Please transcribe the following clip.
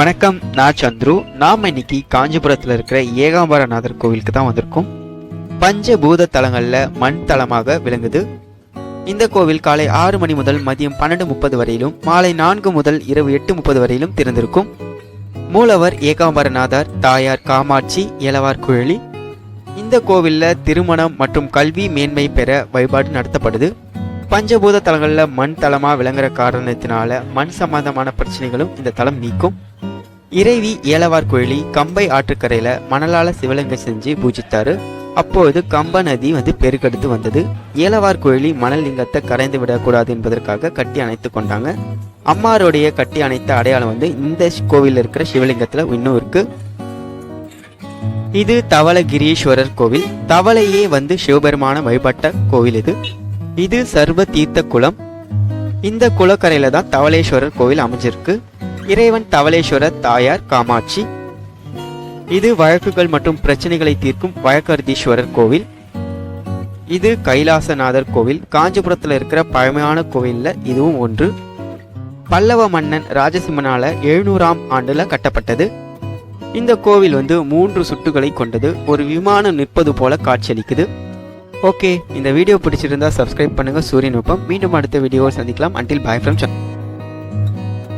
வணக்கம் நான் சந்துரு. நாம இன்னைக்கு காஞ்சிபுரத்தில் இருக்கிற ஏகாம்பரநாதர் கோவிலுக்கு தான் வந்திருக்கோம். பஞ்சபூத தலங்களில் மண் தலமாக விளங்குது. இந்த கோவில் காலை ஆறு மணி முதல் மதியம் பன்னெண்டு முப்பது வரையிலும் மாலை நான்கு முதல் இரவு எட்டு முப்பது வரையிலும் திறந்திருக்கும். மூலவர் ஏகாம்பரநாதர் தாயார் காமாட்சி இளவார் குழலி. இந்த கோவிலில் திருமணம் மற்றும் கல்வி மேன்மை பெற வழிபாடு நடத்தப்படுது. பஞ்சபூத தலங்களில் மண் தளமாக விளங்குற காரணத்தினால மண் சம்பந்தமான பிரச்சனைகளும் இந்த தலம் நீக்கும். இறைவி ஏலவார் குழலி கம்பை ஆற்றுக்கரையில மணலால சிவலிங்கம் செஞ்சு பூஜித்தாரு. அப்போது கம்ப நதி வந்து பெருக்கெடுத்து வந்தது. ஏலவார் குழலி மணல் லிங்கத்தை கரைந்து விடக்கூடாது என்பதற்காக கட்டி அணைத்து கொண்டாங்க. அம்மாருடைய கட்டி அணைத்த அடையாளம் வந்து இந்த கோவிலில் இருக்கிற சிவலிங்கத்துல இன்னும் இருக்கு இது தவளகிரீஸ்வரர் கோவில். தவளையே வந்து சிவபெருமான வழிபட்ட கோவில் இது. இது சர்வ தீர்த்த குளம். இந்த குளக்கரையில தான் தவளேஸ்வரர் கோவில் அமைஞ்சிருக்கு. இறைவன் தவளேஸ்வரர் தாயார் காமாட்சி. இது வழக்குகள் மற்றும் பிரச்சனைகளை தீர்க்கும் வழக்கர்தீஸ்வரர் கோவில். இது கைலாசநாதர் கோவில். காஞ்சிபுரத்தில் இருக்கிற பழமையான கோவிலில் இதுவும் ஒன்று. பல்லவ மன்னன் ராஜசிம்மனால எழுநூறாம் ஆண்டில் கட்டப்பட்டது. இந்த கோவில் வந்து மூன்று சுட்டுகளை கொண்டது. ஒரு விமானம் நிற்பது போல காட்சியளிக்குது. ஓகே இந்த வீடியோ பிடிச்சிருந்தா சப்ஸ்கிரைப் பண்ணுங்க. சூரியன் நுட்பம் மீண்டும் அடுத்த வீடியோவில் சந்திக்கலாம். Until bye from